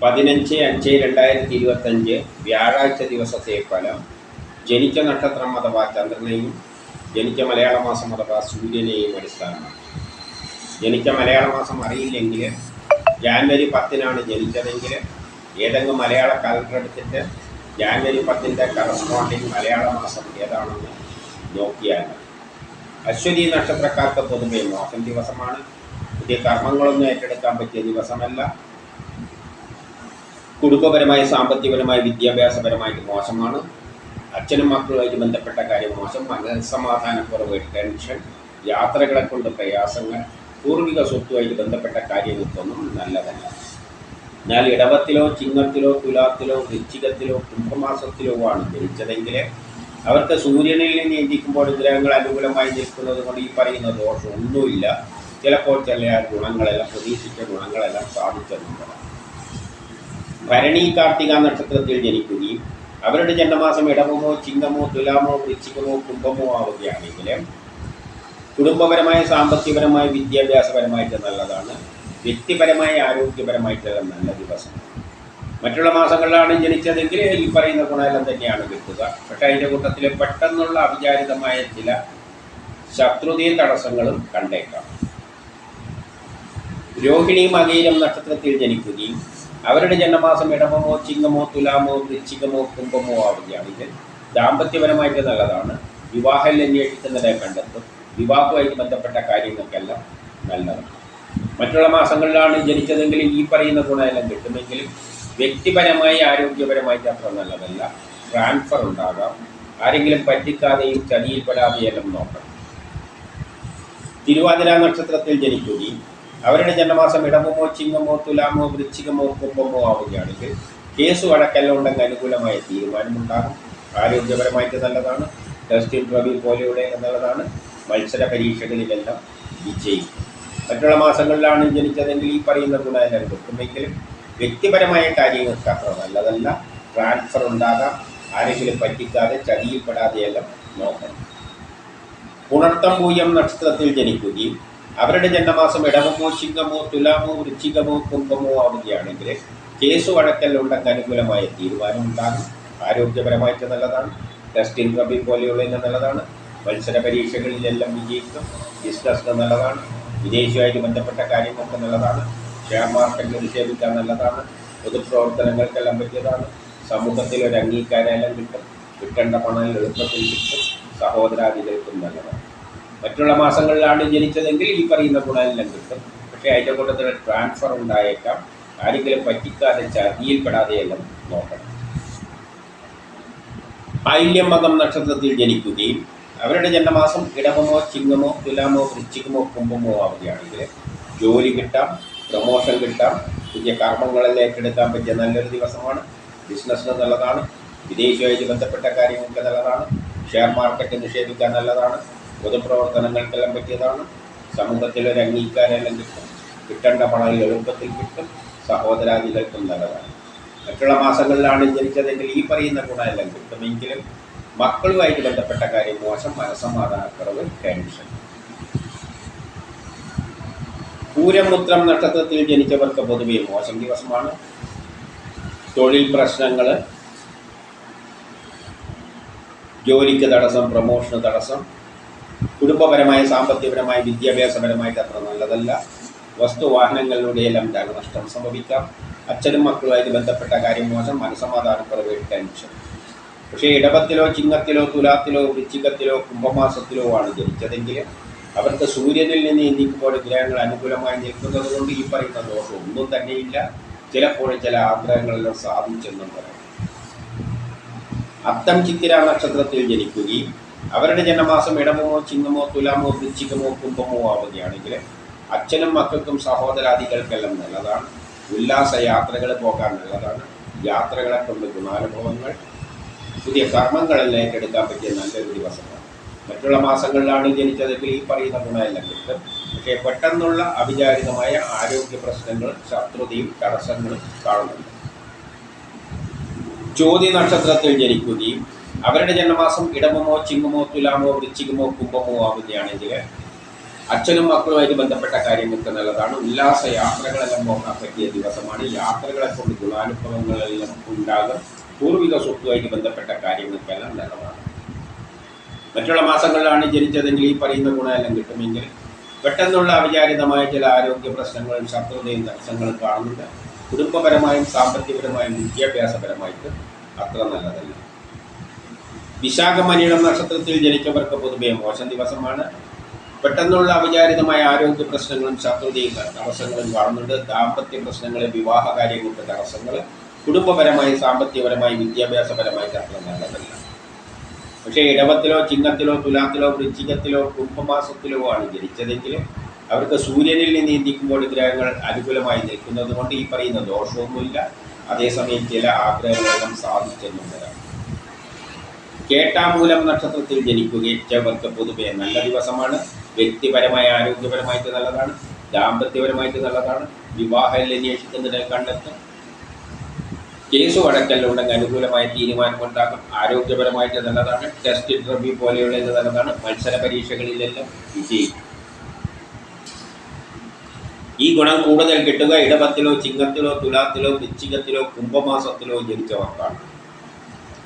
പതിനഞ്ച് അഞ്ച് രണ്ടായിരത്തി ഇരുപത്തഞ്ച് വ്യാഴാഴ്ച ദിവസത്തെ ഫലം ജനിച്ച നക്ഷത്രം അഥവാ ചന്ദ്രനെയും ജനിച്ച മലയാള മാസം അഥവാ സൂര്യനെയും അടിസ്ഥാനമാണ് ജനിച്ച മലയാള മാസം അറിയില്ലെങ്കിൽ ജാനുവരി പത്തിനാണ് ജനിച്ചതെങ്കിൽ ഏതെങ്കിലും മലയാള കലണ്ടർ എടുത്തിട്ട് ജാനുവരി പത്തിന്റെ കറസ്പോണ്ടിങ് മലയാള മാസം ഏതാണെന്ന് നോക്കിയാൽ. അശ്വതി നക്ഷത്രക്കാർക്ക് പൊതുവെ മോശം ദിവസമാണ് പുതിയ കർമ്മങ്ങളൊന്നും ഏറ്റെടുക്കാൻ പറ്റിയ ദിവസമല്ല കുടുംബപരമായി സാമ്പത്തികപരമായി വിദ്യാഭ്യാസപരമായിട്ട് മോശമാണ്. അച്ഛനും മക്കളുമായിട്ട് ബന്ധപ്പെട്ട കാര്യം മോശം. മനസ്സമാധാനക്കുറവ് ടെൻഷൻ യാത്രകളെ കൊണ്ട് പ്രയാസങ്ങൾ പൂർവിക സ്വത്തുമായിട്ട് ബന്ധപ്പെട്ട കാര്യങ്ങൾക്കൊന്നും നല്ലതല്ല. എന്നാൽ ഇടവത്തിലോ ചിങ്ങത്തിലോ തുലാത്തിലോ വൃശ്ചികത്തിലോ കുംഭമാസത്തിലോ ആണ് ജനിച്ചതെങ്കിൽ അവർക്ക് സൂര്യനിൽ നിന്ന് എന്തിക്കുമ്പോൾ ഗ്രഹങ്ങൾ അനുകൂലമായി നിൽക്കുന്നത് കൊണ്ട് ഈ പറയുന്ന ദോഷമൊന്നുമില്ല ചിലപ്പോൾ ചില ഗുണങ്ങളെല്ലാം പ്രതീക്ഷിച്ച ഗുണങ്ങളെല്ലാം സാധിച്ചെന്നുള്ളതാണ്. ഭരണി കാർത്തിക നക്ഷത്രത്തിൽ ജനിക്കുകയും അവരുടെ ജന്മമാസം ഇടവമോ ചിങ്ങമോ തുലാമോ വൃശ്ചികമോ കുംഭമോ ആവുകയാണെങ്കിൽ കുടുംബപരമായ സാമ്പത്തികപരമായ വിദ്യാഭ്യാസപരമായിട്ട് നല്ലതാണ്. വ്യക്തിപരമായ ആരോഗ്യപരമായിട്ടുള്ള നല്ല ദിവസം. മറ്റുള്ള മാസങ്ങളിലാണ് ജനിച്ചതെങ്കിൽ ഈ പറയുന്ന ഗുണമെല്ലാം തന്നെയാണ് കിട്ടുക. പക്ഷേ അതിന്റെ കൂട്ടത്തിൽ പെട്ടെന്നുള്ള അവിചാരിതമായ ചില ശത്രുതയും തടസ്സങ്ങളും കണ്ടേക്കാം. രോഹിണി മകീരം നക്ഷത്രത്തിൽ ജനിക്കുകയും അവരുടെ ജന്മമാസം ഇടവമോ ചിങ്ങമോ തുലാമോ വൃശ്ചികമോ കുംഭമോ ആവുകയാണെങ്കിൽ ദാമ്പത്യപരമായിട്ട് നല്ലതാണ്. വിവാഹം അന്വേഷിക്കുന്നതിനെ കണ്ടെത്തും. വിവാഹവുമായിട്ട് ബന്ധപ്പെട്ട കാര്യങ്ങൾക്കെല്ലാം നല്ലതാണ്. മറ്റുള്ള മാസങ്ങളിലാണ് ജനിച്ചതെങ്കിൽ ഈ പറയുന്ന ഗുണമെല്ലാം കിട്ടുമെങ്കിലും വ്യക്തിപരമായി ആരോഗ്യപരമായിട്ട് അത്ര നല്ലതല്ല. ട്രാൻസ്ഫർ ഉണ്ടാകാം. ആരെങ്കിലും പറ്റിക്കാതെയും ചതിയിൽപ്പെടാതെയെല്ലാം നോക്കണം. തിരുവാതിര നക്ഷത്രത്തിൽ ജനിക്കുകയും അവരുടെ ജന്മമാസം ഇടവമോ ചിങ്ങമോ തുലാമോ വൃശ്ചികമോ കുംഭമോ ആവുകയാണെങ്കിൽ കേസ് വഴക്കെല്ലാം ഉണ്ടെങ്കിൽ അനുകൂലമായ തീരുമാനമുണ്ടാകും. ആരോഗ്യപരമായിട്ട് നല്ലതാണ്. ടെസ്റ്റിൽ ഇന്റർവ്യൂ പോലെയുള്ള നല്ലതാണ്. മത്സര പരീക്ഷകളിലെല്ലാം വിജയിക്കും. മറ്റുള്ള മാസങ്ങളിലാണ് ജനിച്ചതെങ്കിൽ ഈ പറയുന്ന ഗുണമെല്ലാം കിട്ടുമെങ്കിലും വ്യക്തിപരമായ കാര്യങ്ങൾക്ക് അത്ര നല്ലതല്ല. ട്രാൻസ്ഫർ ഉണ്ടാകാം. ആരെങ്കിലും പറ്റിക്കാതെ ചതിയിൽപ്പെടാതെയെല്ലാം നോക്കണം. പുണർത്തം പൂയം നക്ഷത്രത്തിൽ ജനിക്കുകയും അവരുടെ ജന്മമാസം ഇടവമോ ചിങ്ങമോ തുലാമോ വൃശ്ചികമോ കുംഭമോ ആവുകയാണെങ്കിൽ കേസ് വഴക്കലുണ്ടെങ്കിൽ അനുകൂലമായ തീരുമാനം ഉണ്ടാകും ആരോഗ്യപരമായിട്ട് നല്ലതാണ്. ടെസ്റ്റ് കബി പോലെയുള്ള നല്ലതാണ്. മത്സര പരീക്ഷകളിലെല്ലാം വിജയിക്കും. ബിസിനസ് നല്ലതാണ്. വിദേശിയുമായിട്ട് ബന്ധപ്പെട്ട കാര്യങ്ങളൊക്കെ നല്ലതാണ്. ഷെയർ മാർക്കറ്റിൽ നിക്ഷേപിക്കാൻ നല്ലതാണ്. പൊതുപ്രവർത്തനങ്ങൾക്കെല്ലാം പറ്റിയതാണ്. സമൂഹത്തിൽ ഒരു അംഗീകാരമെല്ലാം കിട്ടും. കിട്ടേണ്ട പണം എളുപ്പത്തിൽ കിട്ടും. സഹോദരാദികൾക്കും നല്ലതാണ്. മറ്റുള്ള മാസങ്ങളിലാണ് ജനിച്ചതെങ്കിൽ ഈ പറയുന്ന ഗുണമെല്ലാം കിട്ടും. പക്ഷേ അതിന്റെ കൂട്ടത്തിൽ ട്രാൻസ്ഫർ ഉണ്ടായേക്കാം. ആരെങ്കിലും പറ്റിക്കാതെ ചതിയിൽപ്പെടാതെയെല്ലാം നോക്കണം. ആയില്യം മകം നക്ഷത്രത്തിൽ ജനിക്കുകയും അവരുടെ ജന്മമാസം ഇടവമോ ചിങ്ങമോ തുലാമോ വൃശ്ചികമോ കുംഭമോ ആവുകയാണെങ്കിൽ ജോലി കിട്ടാം പ്രൊമോഷൻ കിട്ടാം പുതിയ കർമ്മങ്ങളെല്ലാം ഏറ്റെടുക്കാൻ പറ്റിയ നല്ലൊരു ദിവസമാണ്. ബിസിനസ്സിന് നല്ലതാണ്. വിദേശവുമായിട്ട് ബന്ധപ്പെട്ട കാര്യങ്ങൾക്ക് നല്ലതാണ്. ഷെയർ മാർക്കറ്റ് നിക്ഷേപിക്കാൻ നല്ലതാണ്. പൊതുപ്രവർത്തനങ്ങൾക്കെല്ലാം പറ്റിയതാണ്. സമൂഹത്തിൽ ഒരു അംഗീകാരമെല്ലാം കിട്ടും. കിട്ടേണ്ട പണം എളുപ്പത്തിൽ കിട്ടും. സഹോദരാദികൾക്കും നല്ലതാണ്. മറ്റുള്ള മാസങ്ങളിലാണ് ജനിച്ചതെങ്കിൽ ഈ പറയുന്ന ഗുണമെല്ലാം കിട്ടുമെങ്കിലും മക്കളുമായിട്ട് ബന്ധപ്പെട്ട കാര്യം മോശം മനസ്സമാധാനക്കുറവ് ടെൻഷൻ. പൂരമുത്രം നക്ഷത്രത്തിൽ ജനിച്ചവർക്ക് പൊതുവെ മോശം ദിവസമാണ്. തൊഴിൽ പ്രശ്നങ്ങൾ ജോലിക്ക് തടസ്സം പ്രൊമോഷന് തടസ്സം കുടുംബപരമായ സാമ്പത്തികപരമായ വിദ്യാഭ്യാസപരമായിട്ട് അത്ര നല്ലതല്ല. വസ്തുവാഹനങ്ങളിലൂടെയെല്ലാം നഷ്ടം സംഭവിക്കാം. അച്ഛനും മക്കളുമായിട്ട് ബന്ധപ്പെട്ട കാര്യം മോശം മനസ്സമാധാനക്കുറവ് ടെൻഷൻ. പക്ഷേ ഇടവത്തിലോ ചിങ്ങത്തിലോ തുലാത്തിലോ വൃശ്ചികത്തിലോ കുംഭമാസത്തിലോ ആണ് ജനിച്ചതെങ്കിൽ അവർക്ക് സൂര്യനിൽ നിന്ന് ഇന്ത്യക്കുമ്പോൾ ഗ്രഹങ്ങൾ അനുകൂലമായി നിൽക്കുന്നത് കൊണ്ട് ഈ പറയുന്ന ദോഷം ഒന്നും തന്നെയില്ല. ചിലപ്പോൾ ചില ആഗ്രഹങ്ങളെല്ലാം സാധിച്ചെന്നും പറയാം. അത്തം ചിത്തിര നക്ഷത്രത്തിൽ ജനിക്കുകയും അവരുടെ ജന്മമാസം ഇടമോ ചിങ്ങമോ തുലാമോ വൃശ്ചികമോ കുംഭമോ ആവുകയാണെങ്കിൽ അച്ഛനും മക്കൾക്കും സഹോദരാദികൾക്കെല്ലാം നല്ലതാണ്. ഉല്ലാസ യാത്രകൾ പോകാൻ നല്ലതാണ്. യാത്രകളെ കൊണ്ട് ഗുണാനുഭവങ്ങൾ പുതിയ കർമ്മങ്ങളെല്ലാം ഏറ്റെടുക്കാൻ പറ്റിയ നല്ലൊരു ദിവസമാണ്. മറ്റുള്ള മാസങ്ങളിലാണ് ജനിച്ചതെങ്കിൽ ഈ പറയുന്ന ഗുണമെല്ലാം കിട്ടും. പക്ഷേ പെട്ടെന്നുള്ള അവിചാരിതമായ ആരോഗ്യ പ്രശ്നങ്ങൾ ശത്രുതയും തടസ്സങ്ങളും കാണുന്നുണ്ട്. ചോദ്യ നക്ഷത്രത്തിൽ ജനിക്കുകയും അവരുടെ ജന്മമാസം ഇടമമോ ചിങ്ങമോ തുലാമോ വൃശ്ചികമോ കുംഭമോ ആവുകയാണെങ്കിൽ അച്ഛനും മക്കളുമായിട്ട് ബന്ധപ്പെട്ട കാര്യങ്ങൾക്ക് നല്ലതാണ്. ഉല്ലാസ യാത്രകളെല്ലാം പോകാൻ പറ്റിയ ദിവസമാണ്. യാത്രകളെ കൊണ്ട് ഗുണാനുഭവങ്ങളെല്ലാം ഉണ്ടാകും. പൂർവിക സ്വത്തുമായിട്ട് ബന്ധപ്പെട്ട കാര്യങ്ങൾക്കെല്ലാം നല്ലതാണ്. മറ്റുള്ള മാസങ്ങളിലാണ് ജനിച്ചതെങ്കിൽ ഈ പറയുന്ന ഗുണമെല്ലാം കിട്ടുമെങ്കിൽ പെട്ടെന്നുള്ള അവിചാരിതമായ ചില ആരോഗ്യ പ്രശ്നങ്ങളും ശത്രുതയും തടസ്സങ്ങളും കാണുന്നുണ്ട്. കുടുംബപരമായും സാമ്പത്തികപരമായും വിദ്യാഭ്യാസപരമായിട്ട് അത്ര നല്ലതല്ല. വിശാഖമനിയുടെ നക്ഷത്രത്തിൽ ജനിച്ചവർക്ക് പൊതുവെ മോശം ദിവസമാണ്. പെട്ടെന്നുള്ള അവിചാരിതമായ ആരോഗ്യ പ്രശ്നങ്ങളും ശത്രുതയും തടസ്സങ്ങളും കാണുന്നുണ്ട് ദാമ്പത്യ പ്രശ്നങ്ങൾ വിവാഹ കാര്യങ്ങൾക്ക് തടസ്സങ്ങൾ കുടുംബപരമായി സാമ്പത്തികപരമായി വിദ്യാഭ്യാസപരമായി ചർച്ച നല്ലതല്ല പക്ഷേ ഇടവത്തിലോ ചിങ്ങത്തിലോ തുലാത്തിലോ വൃശ്ചികത്തിലോ കുംഭമാസത്തിലോ ആണ് ജനിച്ചതെങ്കിൽ അവർക്ക് സൂര്യനിൽ നിന്ന് ചിന്തിക്കുമ്പോൾ ഗ്രഹങ്ങൾ അനുകൂലമായി നിൽക്കുന്നത് കൊണ്ട് ഈ പറയുന്ന ദോഷവുമില്ല അതേസമയം ചില ആഗ്രഹങ്ങളെല്ലാം സാധിച്ചെന്നും വരാം കേട്ടാമൂലം നക്ഷത്രത്തിൽ ജനിക്കുകയവർക്ക് പൊതുവെ നല്ല ദിവസമാണ്. വ്യക്തിപരമായ ആരോഗ്യപരമായിട്ട് നല്ലതാണ്. ദാമ്പത്യപരമായിട്ട് നല്ലതാണ്. വിവാഹം അന്വേഷിക്കുന്നതിനെ കണ്ടെത്തും. കേസ് വഴക്കല്ലുണ്ടെങ്കിൽ അനുകൂലമായ തീരുമാനമുണ്ടാകും ആരോഗ്യപരമായിട്ട് നല്ലതാണ്. ടെസ്റ്റ് ഇന്റർവ്യൂ പോലെയുള്ളത് നല്ലതാണ്. മത്സര പരീക്ഷകളിലെല്ലാം വിജയിക്കും. ഈ ഗുണം കൂടുതൽ കിട്ടുക ഇടവത്തിലോ ചിങ്ങത്തിലോ തുലാത്തിലോ വൃശ്ചികത്തിലോ കുംഭമാസത്തിലോ ജനിച്ചവർക്കാണ്.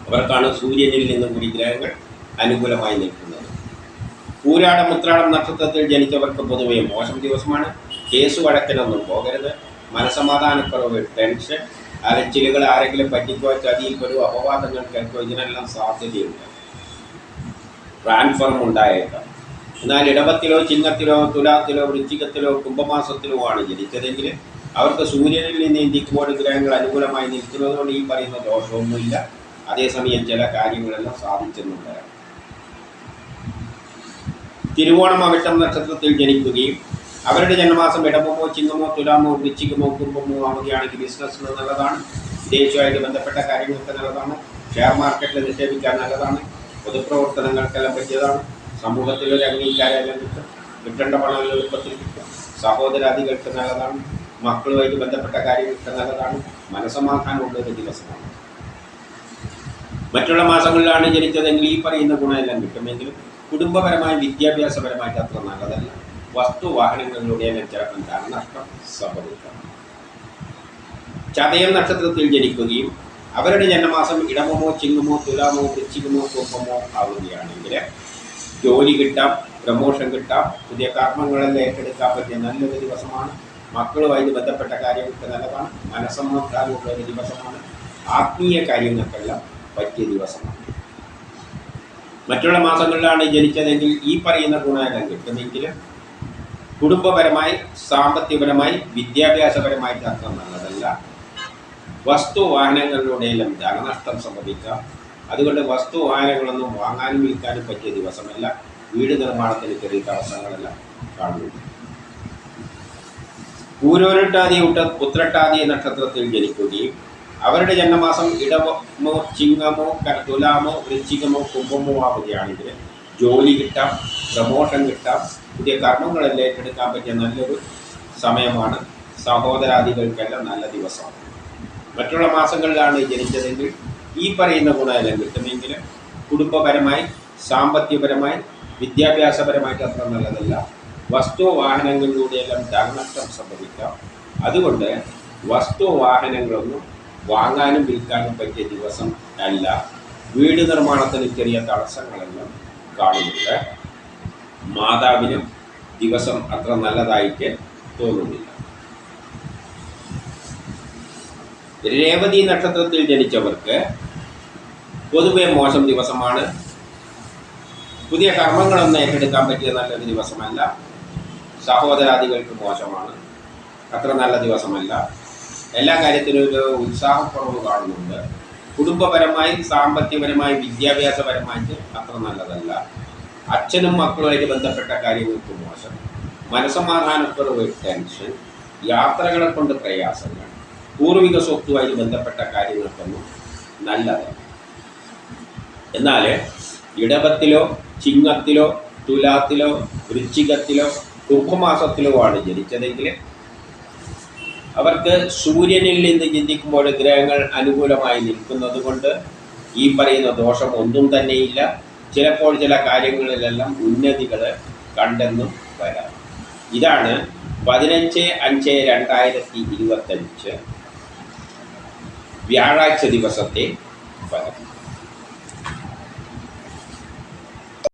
അവർക്കാണ് സൂര്യനിൽ നിന്നും കൂടി ഗ്രഹങ്ങൾ അനുകൂലമായി നിൽക്കുന്നത്. പൂരാടം ഉത്രാടം നക്ഷത്രത്തിൽ ജനിച്ചവർക്ക് പൊതുവെ മോശം ദിവസമാണ്. കേസ് വഴക്കിനൊന്നും പോകരുത്. മനസമാധാനക്കുറവ് ടെൻഷൻ അലച്ചിലുകൾ ആരെങ്കിലും പറ്റിക്കോ വരും അപവാദങ്ങൾ കേൾക്കോ ഇതിനെല്ലാം സാധ്യതയുണ്ട്. ട്രാൻസ്ഫറും ഉണ്ടായേക്കാം. എന്നാൽ ഇടവത്തിലോ ചിങ്ങത്തിലോ തുലാത്തിലോ വൃശ്ചികത്തിലോ കുംഭമാസത്തിലോ ആണ് ജനിച്ചതെങ്കിൽ അവർക്ക് സൂര്യനിൽ നിന്ന് ഇന്ത്യക്കുമ്പോൾ ഗ്രഹങ്ങൾ അനുകൂലമായി നിൽക്കുന്നതുകൊണ്ട് ഈ പറയുന്ന ദോഷമൊന്നുമില്ല. അതേസമയം ചില കാര്യങ്ങളെല്ലാം സാധിച്ചെന്നുണ്ട് തിരുവോണം അവിട്ടം നക്ഷത്രത്തിൽ ജനിക്കുകയും അവരുടെ ജന്മമാസം ഇടമോ ചിങ്ങമോ തുലാമോ വൃശ്ചികമോ കുംഭമോ ആവുകയാണെങ്കിൽ ബിസിനസ്സിന് നല്ലതാണ്. വിദേശമായിട്ട് ബന്ധപ്പെട്ട കാര്യങ്ങൾക്ക് നല്ലതാണ്. ഷെയർ മാർക്കറ്റിൽ നിക്ഷേപിക്കാൻ നല്ലതാണ്. പൊതുപ്രവർത്തനങ്ങൾക്കെല്ലാം പറ്റിയതാണ്. സമൂഹത്തിലൊരു അംഗീകാരമെല്ലാം കിട്ടും. കിട്ടേണ്ട പണം എളുപ്പത്തിൽ കിട്ടും. സഹോദരാദികൾക്ക് നല്ലതാണ്. മക്കളുമായിട്ട് ബന്ധപ്പെട്ട കാര്യങ്ങൾക്ക് നല്ലതാണ്. മനസമാധാനമുള്ള ഒരു ദിവസമാണ്. മറ്റുള്ള മാസങ്ങളിലാണ് ജനിച്ചതെങ്കിൽ ഈ പറയുന്ന ഗുണമെല്ലാം കിട്ടുമെങ്കിലും കുടുംബപരമായും വിദ്യാഭ്യാസപരമായിട്ട് അത്ര നല്ലതല്ല. വസ്തു വാഹനങ്ങളിലൂടെ ചിലപ്പം നഷ്ടം സംഭവിക്കാം. ചതയം നക്ഷത്രത്തിൽ ജനിക്കുകയും അവരുടെ ജന്മമാസം ഇടമോ ചിങ്ങമോ തുലാമോ വൃശ്ചികമോ കുംഭമോ ആവുകയാണെങ്കിൽ ജോലി കിട്ടാം പ്രമോഷൻ കിട്ടാം പുതിയ കർമ്മങ്ങളെല്ലാം ഏറ്റെടുക്കാൻ പറ്റിയ നല്ലൊരു ദിവസമാണ്. മക്കളുമായി ബന്ധപ്പെട്ട കാര്യങ്ങൾക്ക് നല്ലതാണ്. മനസ്സമാധാനമുള്ള ഒരു ദിവസമാണ്. ആത്മീയ കാര്യങ്ങൾക്കെല്ലാം പറ്റിയ ദിവസമാണ്. മറ്റുള്ള മാസങ്ങളിലാണ് ജനിച്ചതെങ്കിൽ ഈ പറയുന്ന ഗുണമെല്ലാം കിട്ടുന്നെങ്കിലും കുടുംബപരമായി സാമ്പത്തികപരമായി വിദ്യാഭ്യാസപരമായി അത്ര നല്ലതല്ല. വസ്തു വാഹനങ്ങളിലൂടെയെല്ലാം ധനനഷ്ടം സംഭവിക്കാം. അതുകൊണ്ട് വസ്തു വാഹനങ്ങളൊന്നും വാങ്ങാനും വിൽക്കാനും പറ്റിയ ദിവസമല്ല. വീട് നിർമ്മാണത്തിന് ചെറിയ തടസ്സങ്ങളെല്ലാം കാണുന്നു. പൂരോരട്ടാതി ഉട്ട ഉത്രട്ടാതി നക്ഷത്രത്തിൽ ജനിക്കുകയും അവരുടെ ജന്മമാസം ഇടവമോ ചിങ്ങമോ തുലാമോ വൃശ്ചികമോ കുംഭമോ ആവുകയാണെങ്കിൽ ജോലി കിട്ടാം പ്രമോഷൻ കിട്ടാം. പുതിയ കർമ്മങ്ങളെല്ലാം ഏറ്റെടുക്കാൻ പറ്റിയ നല്ലൊരു സമയമാണ്. സഹോദരാദികൾക്കെല്ലാം നല്ല ദിവസമാണ്. മറ്റുള്ള മാസങ്ങളിലാണ് ജനിച്ചതെങ്കിൽ ഈ പറയുന്ന ഗുണമെല്ലാം കിട്ടുമെങ്കിൽ കുടുംബപരമായി സാമ്പത്തികപരമായി വിദ്യാഭ്യാസപരമായിട്ട് അത്ര നല്ലതല്ല. വസ്തു വാഹനങ്ങളിലൂടെയെല്ലാം ധനനഷ്ടം സംഭവിക്കാം. അതുകൊണ്ട് വസ്തു വാഹനങ്ങളൊന്നും വാങ്ങാനും വിൽക്കാനും പറ്റിയ ദിവസം അല്ല. വീട് നിർമ്മാണത്തിന് ചെറിയ തടസ്സങ്ങളെല്ലാം കാണുന്നുണ്ട്. മാതാവിനും ദിവസം അത്ര നല്ലതായിട്ട് തോന്നുന്നില്ല. രേവതി നക്ഷത്രത്തിൽ ജനിച്ചവർക്ക് പൊതുവെ മോശം ദിവസമാണ്. പുതിയ കർമ്മങ്ങളൊന്നും ഏറ്റെടുക്കാൻ പറ്റിയ നല്ലൊരു ദിവസമല്ല. സഹോദരാദികൾക്ക് മോശമാണ്. അത്ര നല്ല ദിവസമല്ല. എല്ലാ കാര്യത്തിലും ഒരു ഉത്സാഹക്കുറവ് കാണുന്നുണ്ട്. കുടുംബപരമായി സാമ്പത്തികപരമായി വിദ്യാഭ്യാസപരമായിട്ട് അത്ര നല്ലതല്ല. അച്ഛനും മക്കളുമായിട്ട് ബന്ധപ്പെട്ട കാര്യങ്ങൾക്ക് മോശം. മനസമാധാനക്കുറവ് ടെൻഷൻ യാത്രകളെ കൊണ്ട് പ്രയാസങ്ങൾ പൂർവിക സ്വത്തുമായിട്ട് ബന്ധപ്പെട്ട കാര്യങ്ങൾക്കൊന്നും നല്ലതല്ല. എന്നാൽ ഇടവത്തിലോ ചിങ്ങത്തിലോ തുലാത്തിലോ വൃശ്ചികത്തിലോ കുംഭമാസത്തിലോ ആണ് ജനിച്ചതെങ്കിൽ അവർക്ക് സൂര്യനിൽ നിന്ന് ചിന്തിക്കുമ്പോൾ ഗ്രഹങ്ങൾ അനുകൂലമായി നിൽക്കുന്നത് കൊണ്ട് ഈ പറയുന്ന ദോഷം ഒന്നും തന്നെയില്ല. ചിലപ്പോൾ ചില കാര്യങ്ങളിലെല്ലാം ഉന്നതികൾ കണ്ടെന്നും വരാം. ഇതാണ് പതിനഞ്ച് അഞ്ച് രണ്ടായിരത്തി ഇരുപത്തഞ്ച് വ്യാഴാഴ്ച ദിവസത്തെ ഫലം.